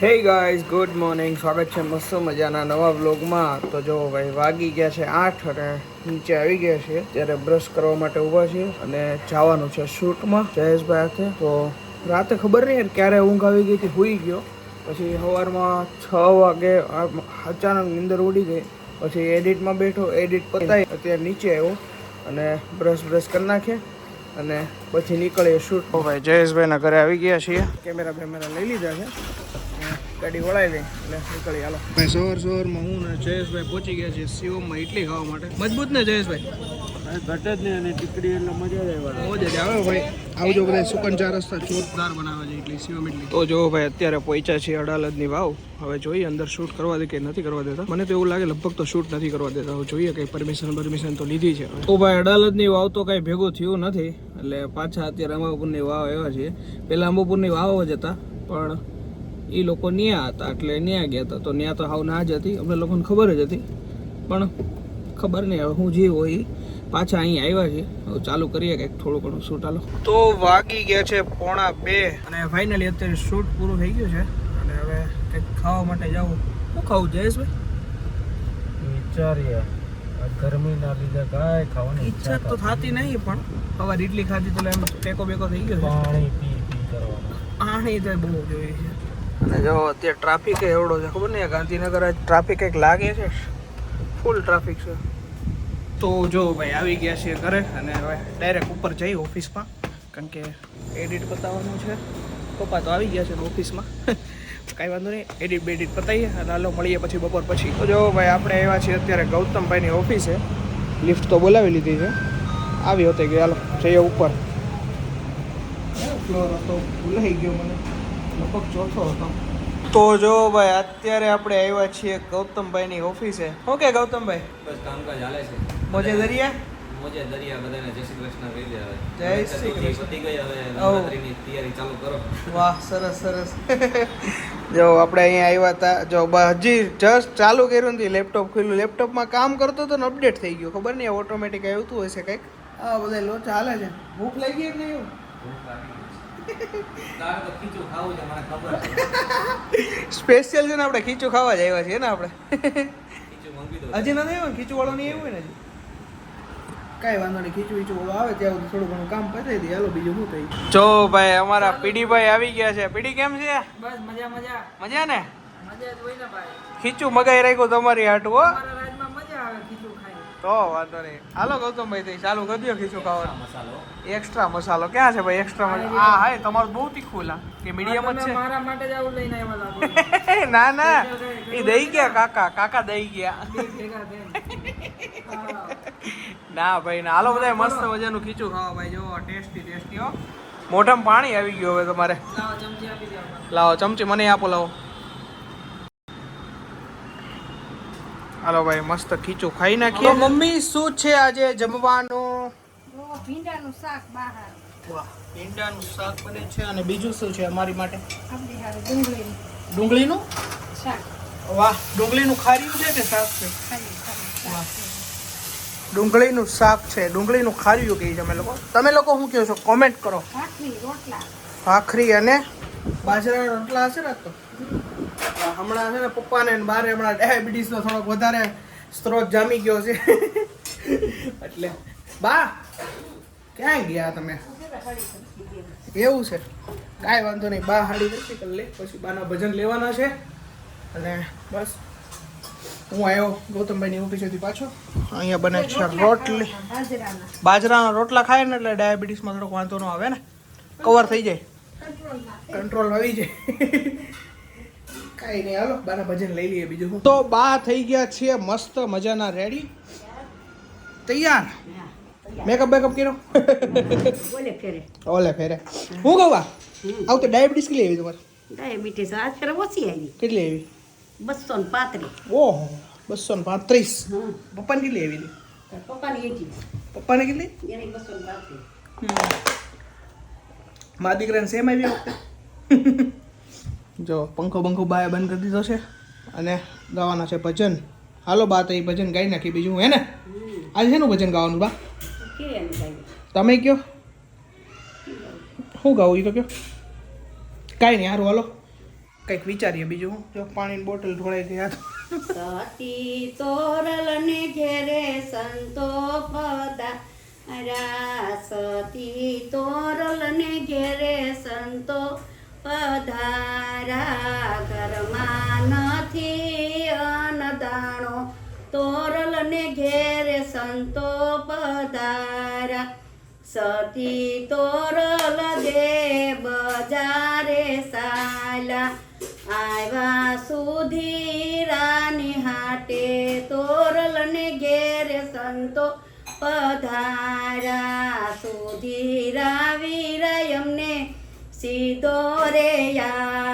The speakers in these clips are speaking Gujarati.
હે ગાઈઝ ગુડ મોર્નિંગ સ્વાગત છે મસ્ત મજાના નવા વ્લોગમાં તો જો ભાઈ વાગી ગયા છે આઠ અને નીચે આવી ગયા છે. ત્યારે બ્રશ કરવા માટે ઊભા છીએ અને જવાનું છે શૂટમાં જયેશભાઈ હાથે તો રાતે ખબર નહીં યાર ક્યારે ઊંઘ આવી ગઈ હતી હોઈ ગયો. પછી સવારમાં છ વાગે અચાનક નીંદર ઉડી ગઈ. પછી એડિટમાં બેઠો એડિટ પતાવી અત્યારે નીચે આવ્યો અને બ્રશ બ્રશ કરી નાખીએ અને પછી નીકળીએ શૂટ ભાઈ જયેશભાઈના ઘરે આવી ગયા છીએ. કેમેરા બેમેરા લઈ લીધા છે. ગાડી વળાવી એટલે નીકળી હાલો. ભાઈ સવાર સવારમાં હું ને જયેશભાઈ પહોંચી ગયા છે શિવમમાં ઇડલી ખાવા માટે. મજબૂત ને જયેશભાઈ? ઘટે જ નહીં અને ટીકડી એટલે મજા જ આવે. મજા જ આવે ભાઈ. આવજો બધા સુકન ચાર રસ્તા જોરદાર બનાવે છે ઇડલી શિવમ ઇડલી તો જો ભાઈ અત્યારે પહોંચ્યા છે અડાલજની વાવ. હવે જોઈએ અંદર શૂટ કરવા દે કે નથી કરવા દેતા. મને તો એવું લાગે લગભગ તો શૂટ નથી કરવા દેતા. જોઈએ કઈ પરમિશન પરમિશન તો લીધી છે તો ભાઈ અડાલજની વાવ તો કઈ ભેગું થયું નથી. એટલે પાછા અત્યારે અંબાપુરની વાવ એવા છે. પહેલા અંબાપુરની વાવ જ હતા પણ એ લોકો ન્યા હતા એટલે ન્યા ગયા હતા. તો ન્યા તો હાવ ના જ હતી. અમને લોકોને ખબર જ હતી. પણ ખબર નહીં હવે હું જે હોય પાછા અહીં આવ્યા છે હવે ચાલુ કરીએ કંઈક થોડું ઘણું શૂટ હાલો. તો વાગી ગયા છે પોણા બે અને ફાઇનલી અત્યારે શૂટ પૂરું થઈ ગયું છે. અને હવે કંઈક ખાવા માટે જાવું શું ખાવું જયેશભાઈ? વિચારીએ. ગરમીના લીધે કાંઈ ખાવાની ઈચ્છા તો થતી નહીં પણ હવે ઇડલી ખાધી તો એમ ટેકો બેકો થઈ ગયો પાણી પી પી કરવા આણી તો બહુ જોઈએ છે. અને જો અત્યારે ટ્રાફિક એવડો છે ખબર નહીં ગાંધીનગર આજ ટ્રાફિક એક લાગે છે? ફૂલ ટ્રાફિક છે. તો જો ભાઈ આવી ગયા છીએ ઘરે અને હવે ડાયરેક્ટ ઉપર જઈ ઓફિસમાં કારણ કે એડિટ પતાવવાનું છે. પપ્પા તો આવી ગયા છે ઓફિસમાં. કાંઈ વાંધો નહીં એડિટ બેડિટ પતાવીએ અને હાલો મળીએ પછી બપોર પછી. તો જો ભાઈ આપણે આવ્યા છીએ અત્યારે ગૌતમભાઈની ઓફિસે. લિફ્ટ તો બોલાવી લીધી છે. આવી હોતે કે હાલો જઈએ ઉપર. ફ્લોર હતો? ભૂલાઈ ગયો મને. લગભગ ચોથો હતો. તો જો ભાઈ અત્યારે આપણે આવ્યા છીએ ગૌતમભાઈની ઓફિસે. ઓકે ગૌતમભાઈ? બસ કામકાજ હાલે છે. મોજે દરિયા? મોજે દરિયા બધાને જય શ્રી કૃષ્ણ કહી દે હવે. જય શ્રી કૃષ્ણ. પતી ગઈ હવે. નવરાત્રીની તૈયારી ચાલુ કરો. વાહ સરસ સરસ. જો આપણે અહીંયા આવ્યા હતા જો બ- હજી જસ્ટ ચાલુ કર્યું નથી લેપટોપ ખુલ્લું. લેપટોપમાં કામ કરતો હતો ને અપડેટ થઈ ગયું. ખબર નહીં ઓટોમેટિક આવતું હશે કંઈક? આ બધા લોચા હાલે છે. ભૂખ લાગી કે નહીં તો સ્પેશિયલ છે ને આપણે ખીચું ખાવા જ આવ્યા છીએ ને આપણે. ખીચું મંગી દો હજી નથી આવ્યો? ને ખીચું વાળો નહીં આવ્યું ને હજી? કાંઈ વાંધો નહીં ખીચું વીચું વાળો આવે ત્યાં સુધી થોડું ઘણું કામ પતાવી દે. હાલો બીજું શું થઈ જો ભાઈ અમારા પીડીભાઈ આવી ગયા છે. પીડી કેમ છે? બસ મજા મજા. મજા ને? મજા જ હોય ને ભાઈ. ખીચું મગાઈ રાખ્યું તમારી હાટું હો. મજા આવે ખીચું ખાઈ. તો વાંધો નહીં. હાલો ગૌતમભાઈ થઈ ચાલુ કરી દો ખીચું ખાવાનું. મસાલો. એક્સ્ટ્રા મસાલો. ક્યાં છે ભાઈ એક્સ્ટ્રા મસાલો? હા હા તમારું બહુ તીખું લા. કે મીડિયમ જ છે? મારા માટે જ આવું લઈને આવ્યા ના ના. એ દઈ ગયા કાકા. કાકા દઈ ગયા. ના ભાઈ ના. હાલો બધા મસ્ત મજાનું ખીચું ખાવા ભાઈ. જો ટેસ્ટી ટેસ્ટી હો. મોઢામાં પાણી આવી ગયું હવે તમારે. લાવો ચમચી આપી દો લાવો ચમચી મને આપો લાવો. હાલો ભાઈ મસ્ત ખીચું ખાઈ નાખીએ. મમ્મી શું છે આજે જમવાનું? ભીંડાનું શાક બહાર. વાહ ભીંડાનું શાક બને છે અને બીજું શું છે અમારી માટે? ડુંગળીનું ડુંગળીનું? શાક. વાહ ડુંગળીનું ખાર્યું છે કે શાક છે? ડુંગળીનું શાક છે ડુંગળીનું ખાર્યું કહે તમે લોકો. તમે લોકો શું કહો છો? કોમેન્ટ કરો. ભાખરી રોટલા. ભાખરી અને બાજરાના રોટલા હશે ને તો? હમણાં છે ને પપ્પાને ને બારે હમણાં ડાયાબિટીસનો થોડોક વધારે સ્ત્રોત જામી ગયો છે. એટલે બા ક્યાં ગયા તમે? એવું છે. કાંઈ વાંધો નહીં બા હાડી કરી લે. પછી બાના ભજન લેવાના છે. અને બસ હું આવ્યો ગૌતમભાઈની ઓફિસેથી પાછો. અહીંયા બને છે રોટલી. બાજરાના રોટલા ખાય ને એટલે ડાયાબિટીસમાં થોડોક વાંધો ન આવે ને. કવર થઈ જાય. કંટ્રોલ આવી જાય. કાંઈ નહીં હાલો બાના ભજન લઈ લઈએ બીજું તો બા થઈ ગયા છે મસ્ત મજાના રેડી તૈયાર? મેકઅપ બેકઅપ કર્યો? ઓલે ફેરે. ઓલે ફેરે. હું કહું આવું તો ડાયાબિટીસ કેટલી આવી તમારે? ડાયાબિટીસ અત્યારે ઓછી આવી. કેટલી આવી? બસો ને પાંત્રીસ. ઓહો બસો ને પાંત્રીસ. પપ્પાને કેટલી આવી? હતી પપ્પાની એટી. પપ્પાને કેટલી? બસો ને પાંત્રીસ. મારા દીકરાને સેમ આવી વખતે જો પંખો બંખો બાય બંધ કરી દીધો છે અને ગાવાના છે ભજન. હાલો બા, તો એ ભજન ગાઈ નાખી બીજું, હે ને? આજે શેનું ભજન ગાવાનું બા? તમે કયો? શું ગાવું એ તો કયો? કાંઈ નહીં સારું હાલો. કંઈક વિચારીએ બીજું હું. જો પાણીની બોટલ ઢોળાઈ ગયા તો સતી તોરલ ને ઘેરે સંતો પધારા સતી તોરલ નથી અનદાણો તોરલ ને ઘેરે સંતો પધારા સતી તોરલ દે બજારે સાલા. આવ્યા સુધીરાની હાટે તોરલ ને ઘેરે સંતો પધારા સુધીરા વીરા એમને સીધો રે આપો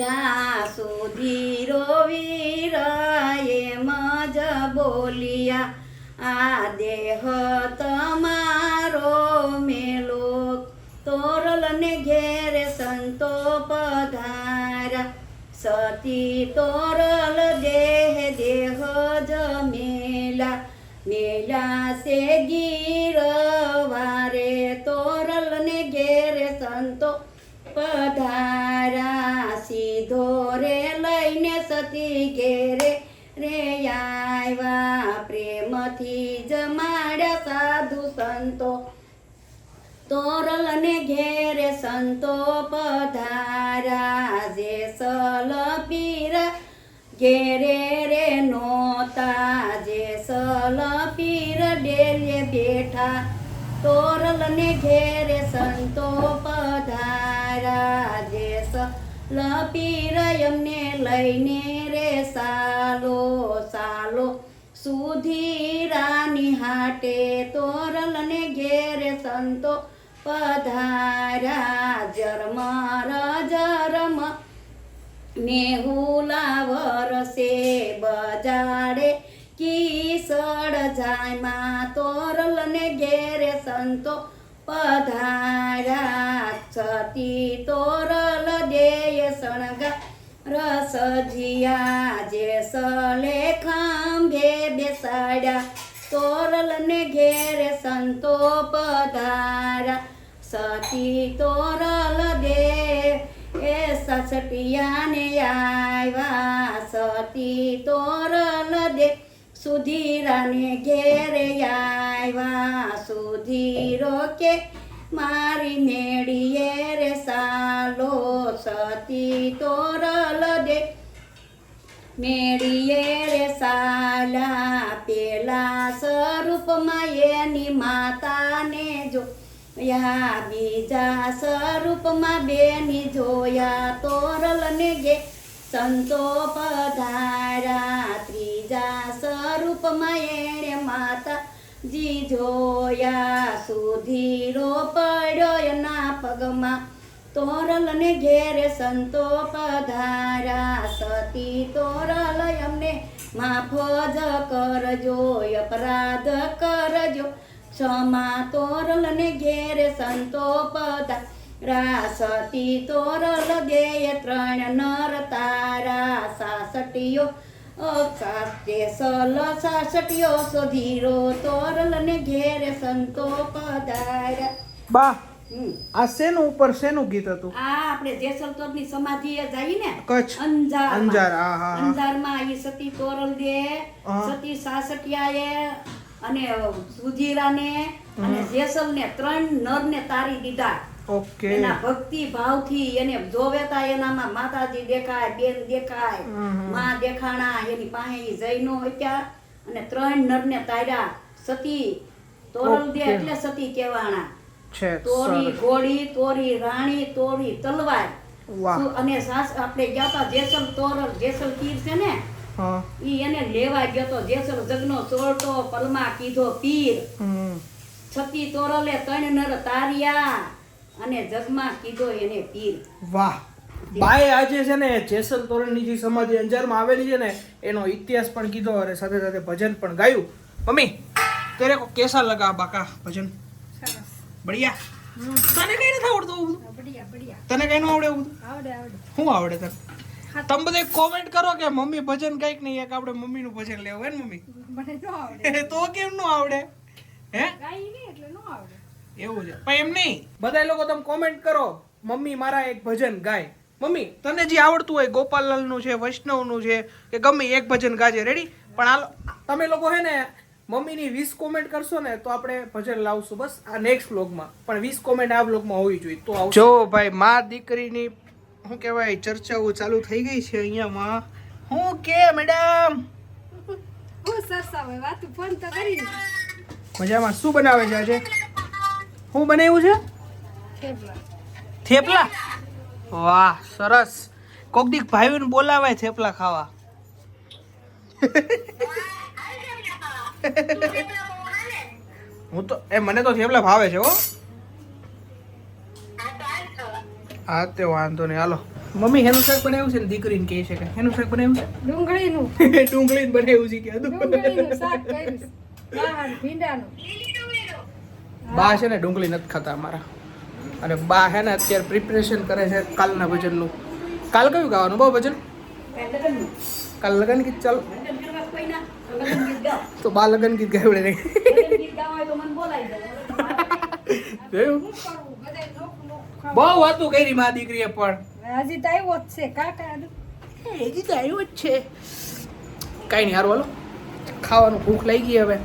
રાસુધીરો વીરાએ મજ બોલિયા, આ દેહ તમારો મેલો. તોરલને ઘેર સંતો પધારા, સતી તોરલ દેહ દેહ જ મેલા. સે ગીરવારે તોરલને ઘેરે સંતો પધારા તોરલ ને ઘેરે સંતો પધારા જે સલ પીર ઘેરે રે નોતા. જે સલ પીર ડેલે બેઠા. તોરલ ને ઘેરે સંતો પધારા જે સલ પીર એમને લઈને રે સાલો સાલો સુધીરાની હાટે. તોરલ ને ઘેરે સંતો પધારા જરમ મેહુલા વરસે બજાડે કિસળ જાયમાં તોરલ ને ઘેરે સંતો. પધારા છતી તોરલ દેય શણગા. રસ જિયા જે સલે ખાંભે બેસાડ્યા. તોરલ ને ઘેરે સંતો પધારા સતી તોરલ દે એ સસટિયાને આવ્યા સતી તોરલ દે સુધીરાને ઘેરે આવ્યા સુધીરો કે મારી મેળીએ રે સાલો. સતી તોરલ દે મેળીએ રે સાલા. પેલા સ્વરૂપમાં એની માતાને જો યા બીજા સ્વરૂપમાં બેની જોયા તોરલ ને ગે સંતો પધારા ત્રીજા સ્વરૂપમાં એણે માતા જી જોયા. સુધીરો પડ્યો એના પગમાં તોરલ ને ઘેરે સંતો પધારા સતી તોરલ એમને માફો જ કરજો, અપરાધ કરજો. ક્ષમા તોરલ ને ઘેરે સંતો પધારા સતી તોરલ દેય ત્રણ નર તારા સાસટીયો સાતે સલ સાસટીયો સુધીરો તોરલ ને ઘેરે સંતો પધારા બા આ શેનું ઉપર શેનું ગીત હતું? આ આપણે જેસલતોરની સમાધિ એ જઈ ને કચ્છ. અંજાર અંજાર હા હા અંજારમાં આવી સતી તોરલ દે સતી સાસટિયા સાસટિયાએ અને સુધીરાને અને જેસલ ને ત્રણ નર ને તારી દીધા. ઓકે. એના ભક્તિ ભાવથી એને જોવેતા એનામાં માતાજી દેખાય બેન દેખાયમાં દેખાણા એની પાસે જૈનો હતા અને ત્રણ નરને તાર્યા. સતી તોરલ દે એટલે સતી કહેવાણા. તોરી ઘોડી તોરી રાણી તોરી તલવાર. અને સાસ આપણે ગયા તા જેસલ તોરલ જેસલ કીર છે ને? ઈ એને લેવા ગયો તો જેસર જગનો ચોરતો પલમાં કીધો પીર. હમ. છતી તોરલે તણ નર તારિયા અને જગમાં કીધો એને પીર. વાહ. બાએ આજે છે ને જેસલ તોરણની જે સમાધિ અંજારમાં આવેલી છે ને એનો ઇતિહાસ પણ કીધો અને સાથે સાથે ભજન પણ ગાયું. મમ્મી તેરે કો કેસા લગા બાકા ભજન? સરસ. બઢિયા. તને કઈ નથી આવડતું બઢિયા બઢિયા. તને કઈ નું આવડે આવડે આવડે. શું આવડે તને? તમે બધે કોમેન્ટ કરો કે મમ્મી ભજન કંઈક નહીં એક આપણે મમ્મીનું ભજન લેવું હે ને મમ્મી? મને ન આવડે. તો કેમ નો આવડે? હે? ગાઈ નહીં એટલે ન આવડે. એવું છે. પણ એમ નહીં. બધા લોકો તમે કોમેન્ટ કરો મમ્મી મારા એક ભજન ગાય. મમ્મી તને જે આવડતું હોય ગોપાલલાલનું છે વૈષ્ણવનું છે કે ગમે એક ભજન ગાજે. રેડી પણ આ તમે લોકો હે ને મમ્મીની વીસ કોમેન્ટ કરશો ને તો આપણે ભજન લાવશું બસ આ નેક્સ્ટ વ્લોગમાં પણ વીસ કોમેન્ટ આ વ્લોગમાં હોવી જોઈએ તો જો ભાઈ મા દીકરીની શું કહેવાય ચર્ચાઓ ચાલુ થઈ ગઈ છે અહીંયામાં. હું કે મેડમ? હું સરસા હોય વાતું ફોન તો કરી મજામાં? શું બનાવે છે આજે? શું બનાવ્યું છે? થેપલા. થેપલા? વાહ સરસ. કોક દીક ભાઈને બોલાવે થેપલા ખાવા. હું તો એ મને તો થેપલા ભાવે છે હો. હા તે વાંધો નહીં. હાલો. મમ્મી હેનું શાક બનાવ્યું છે ને દીકરીને કહે છે કે હેનું શાક બનાવ્યું ડુંગળીનું છે? ડુંગળીને. બનાવ્યું છે કે ડુંગળીનું શાક કર્યું બહાર ભીંડાનું. બા છે ને ડુંગળી નથી ખાતા અમારા. અને બા છે ને અત્યારે પ્રિપરેશન કરે છે કાલના ભજનનું. કાલ કયું ગાવાનું બહુ ભજન? કાલ લગન ગીત ચાલો. તો બા લગન ગીત ગાવડે નહીં. લગ્ન ગીત ગાવા હોય તો મને બોલાવી દો. જોયું શું કરવું બધાય નોખ નોખ ખાવું. બહુ વાતું કરી મા દીકરીએ પણ. હજી તો આવ્યો જ છે કાકા હજી. તો આવ્યો જ છે. કાંઈ નહીં હારું હાલો. ખાવાનું ભૂખ લઈ ગઈ હવે.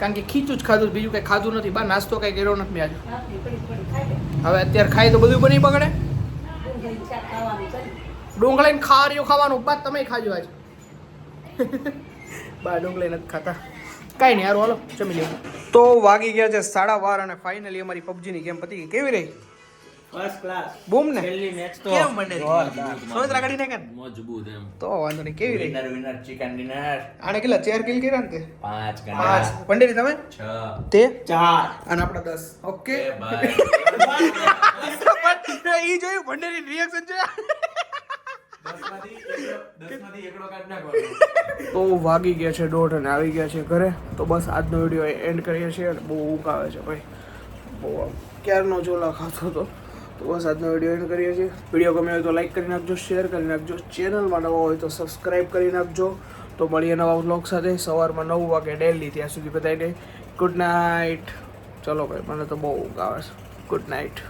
કારણ કે ખીચું જ ખાધું બીજું કંઈ ખાધું નથી. બા નાસ્તો કંઈ કર્યો નથી મેં આજે. હવે અત્યારે ખાય તો બધું બની પકડે ડુંગળીને ખાવાનું ખાવાનું. બા તમે ખાજો આજે. બા ડુંગળી નથી ખાતા. કાંઈ નહીં હારું હાલો. જમી લેવું તો વાગી ગયા છે સાડા બાર અને ફાઇનલી અમારી પબજીની ગેમ પતી ગઈ. કેવી રહી? ફર્સ્ટ ક્લાસ બૂમ ને. છેલ્લી મેચ તો કેમ મજબૂત એમ. તો વાંધો નહીં કેવી રહી? વિનર વિનર ચિકન ડિનર આને કેટલા ચાર કિલ કર્યા ને તે? પાંચ પાંચ. પંડેરી તમે? છ. તે? ચાર. અને આપણા દસ. ઓકે. ઈ જોયું ભંડેરી રિએક્શન જોયા. તો વાગી ગયા છે દોઢ અને આવી ગયા છે ઘરે. તો બસ આજનો વીડિયો એન્ડ કરીએ છીએ અને બહુ ઊંઘ આવે છે ભાઈ. બહુ ક્યારનો જોલા ખાતો હતો તો બસ આજનો વીડિયો એન્ડ કરીએ છીએ. વીડિયો ગમ્યો હોય તો લાઈક કરી નાખજો શેર કરી નાખજો. ચેનલમાં નવા હોય તો સબસ્ક્રાઈબ કરી નાખજો. તો મળીએ નવા વ્લોગ સાથે. સવારમાં નવ વાગે ડેલી ત્યાં સુધી બધાને ગુડ નાઇટ ચલો ભાઈ, મને તો બહુ ઊંઘ છે. Good night